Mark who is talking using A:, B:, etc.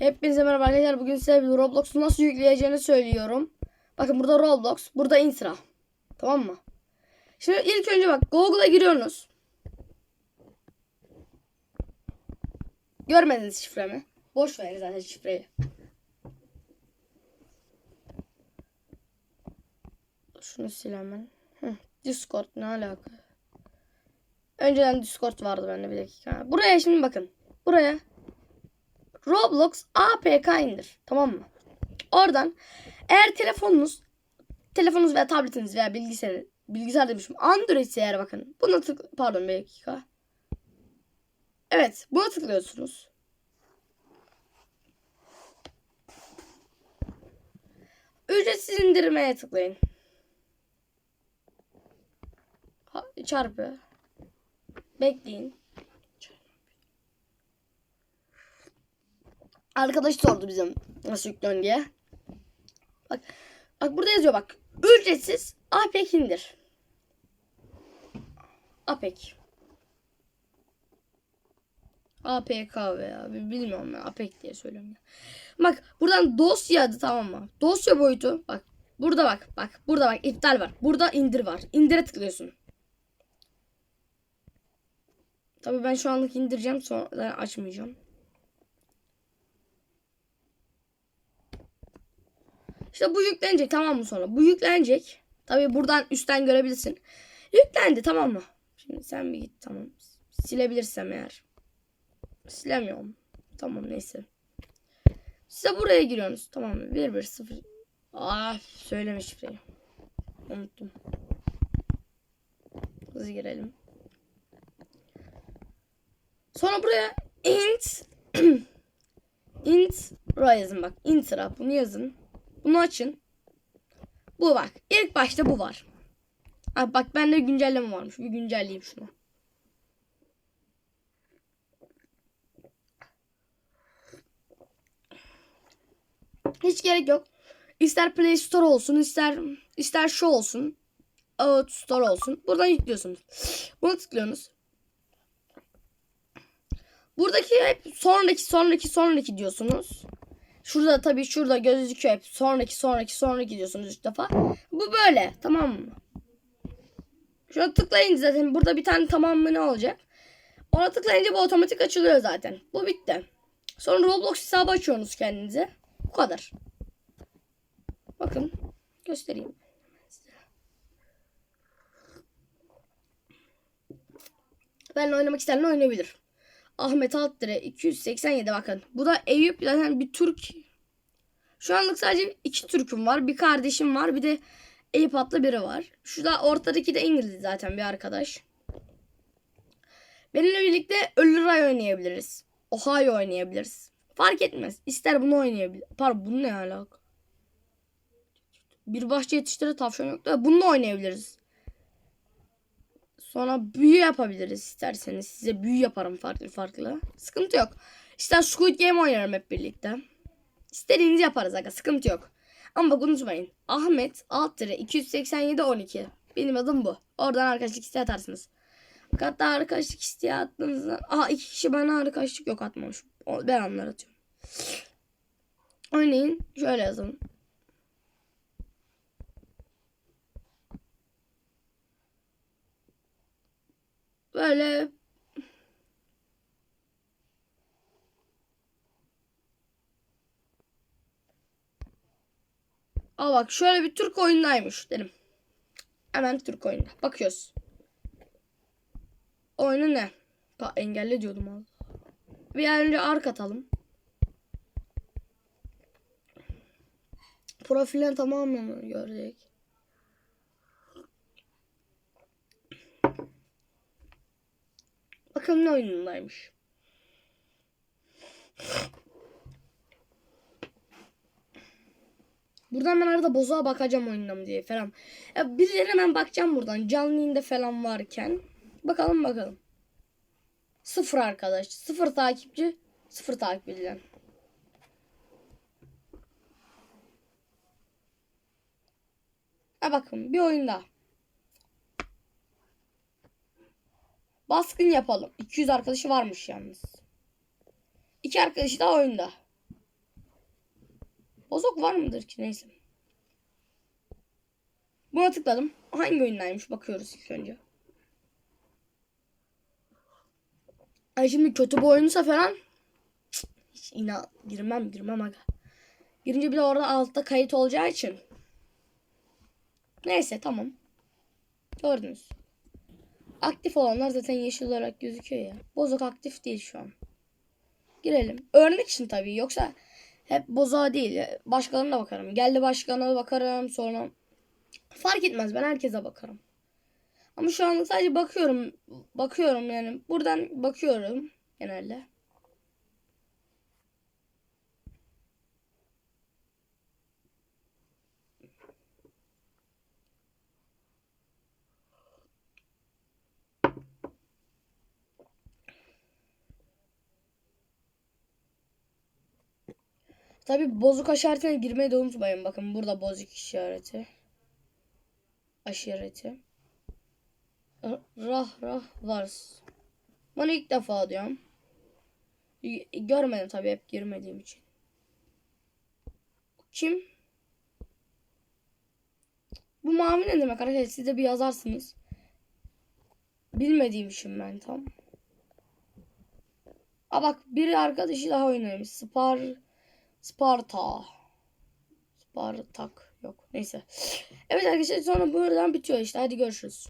A: Hepinize merhaba arkadaşlar. Bugün size Roblox'u nasıl yükleyeceğini söylüyorum. Bakın burada Roblox, burada Intra. Tamam mı? Şimdi ilk önce bak Google'a giriyorsunuz. Görmediniz şifremi. Boş verin zaten şifreyi. Şunu sil hemen. Hı, Discord ne alaka? Önceden Discord vardı bende bir dakika. Buraya şimdi bakın. Buraya Roblox APK indir. Tamam mı? Oradan eğer telefonunuz telefonunuz veya tabletiniz veya bilgisayar bilgisayar demişim. Android ise eğer bakın. Buna tık pardon bir dakika. Evet, buna tıklıyorsunuz. Ücretsiz indirmeye tıklayın. Ha, çarpı. Bekleyin. Arkadaş sordu bizim nasıl yüklüyorsun diye. Bak, bak burada yazıyor bak. Ücretsiz APK indir. APK. APK veya bilmiyorum ya APK diye söylüyorum. Bak buradan dosya adı tamam mı? Dosya boyutu bak. Burada bak bak burada bak iptal var. Burada indir var. İndire tıklıyorsun. Tabii ben şu anlık indireceğim sonra açmayacağım. İşte bu yüklenecek tamam mı sonra? Bu yüklenecek. Tabii buradan üstten görebilirsin. Yüklendi tamam mı? Şimdi sen bir git tamam. Silebilirsem eğer. Silemiyorum. Tamam neyse. Size buraya giriyorsunuz. Tamam mı? 1 1 0. Ah söyleme şifreyi. Unuttum. Hızlı girelim. Sonra buraya int int yazın bak. Intra bunu yazın. Bunu açın. Bu bak. İlk başta bu var. Ha, bak bende güncelleme varmış. Bir güncelleyeyim şunu. Hiç gerek yok. İster Play Store olsun, ister ister şu olsun. App Store olsun. Buradan yüklüyorsunuz. Bunu tıklıyorsunuz. Buradaki hep sonraki sonraki sonraki diyorsunuz. Şurada tabii şurada gözüküyor hep sonraki sonraki sonraki diyorsunuz üç defa. Bu böyle tamam mı? Şuna tıklayınca zaten burada bir tane tamam mı ne olacak? Ona tıklayınca bu otomatik açılıyor zaten. Bu bitti. Sonra Roblox hesabı açıyorsunuz kendinize. Bu kadar. Bakın göstereyim. Benle oynamak isteyen oynayabilir. Ahmet Altdire 287 bakın. Bu da Eyüp zaten bir Türk. Şu anlık sadece iki Türk'üm var. Bir kardeşim var. Bir de Eyüp adlı biri var. Şurada ortadaki de İngiliz zaten bir arkadaş. Benimle birlikte Ölü Ray oynayabiliriz. Ohio oynayabiliriz. Fark etmez. İster bunu oynayabilir. Pardon bunun ne alaka? Bir bahçe yetiştire tavşan yok da bununla oynayabiliriz. Sonra büyü yapabiliriz isterseniz. Size büyü yaparım farklı farklı. Sıkıntı yok. İster Squid Game oynarım hep birlikte. İstediğinizi yaparız aga. Sıkıntı yok. Ama bak unutmayın. Ahmet alt 287 12. Benim adım bu. Oradan arkadaşlık isteği atarsınız. Hatta arkadaşlık isteği attığınızda. Aha iki kişi bana arkadaşlık yok atmamış. Ben onları atıyorum. Örneğin şöyle yazalım. Böyle Aa bak şöyle bir Türk oyundaymış dedim. Hemen Türk oyunda. Bakıyoruz. Oyunu ne? Pa engelle diyordum abi. Bir an önce ark atalım. Profilin tamamını görecek. Bakalım ne oyunundaymış. Buradan ben arada bozuğa bakacağım oyunda mı diye falan. Ya birileri hemen bakacağım buradan. Canlı yayında falan varken. Bakalım bakalım. Sıfır arkadaş. Sıfır takipçi. Sıfır takip edilen. Ha bakın bir oyunda. Baskın yapalım. 200 arkadaşı varmış yalnız. İki arkadaşı da oyunda. Bozok var mıdır ki neyse. Buna tıkladım. Hangi oyundaymış bakıyoruz ilk önce. Ay şimdi kötü bir oyunsa falan cık, hiç inan girmem girmem aga. Girince bir de orada altta kayıt olacağı için. Neyse tamam. Gördünüz. Aktif olanlar zaten yeşil olarak gözüküyor ya. Bozok aktif değil şu an. Girelim. Örnek için tabii. Yoksa hep bozuğa değil. Başkalarına bakarım. Geldi başkana bakarım. Sonra fark etmez. Ben herkese bakarım. Ama şu anlık sadece bakıyorum. Bakıyorum yani. Buradan bakıyorum genelde. Tabi bozuk işaretine girmeyi de unutmayın. Bakın burada bozuk işareti. Aşireti. Rah rah vars. Bunu ilk defa diyorum. Görmedim tabi hep girmediğim için. Kim? Bu mavi ne demek arkadaşlar? Siz de bir yazarsınız. Bilmediğim için ben tam. Aa bak biri arkadaşı daha oynamış. Spar Sparta. Spartak. Yok neyse. Evet arkadaşlar sonra buradan bitiyor işte. Hadi görüşürüz.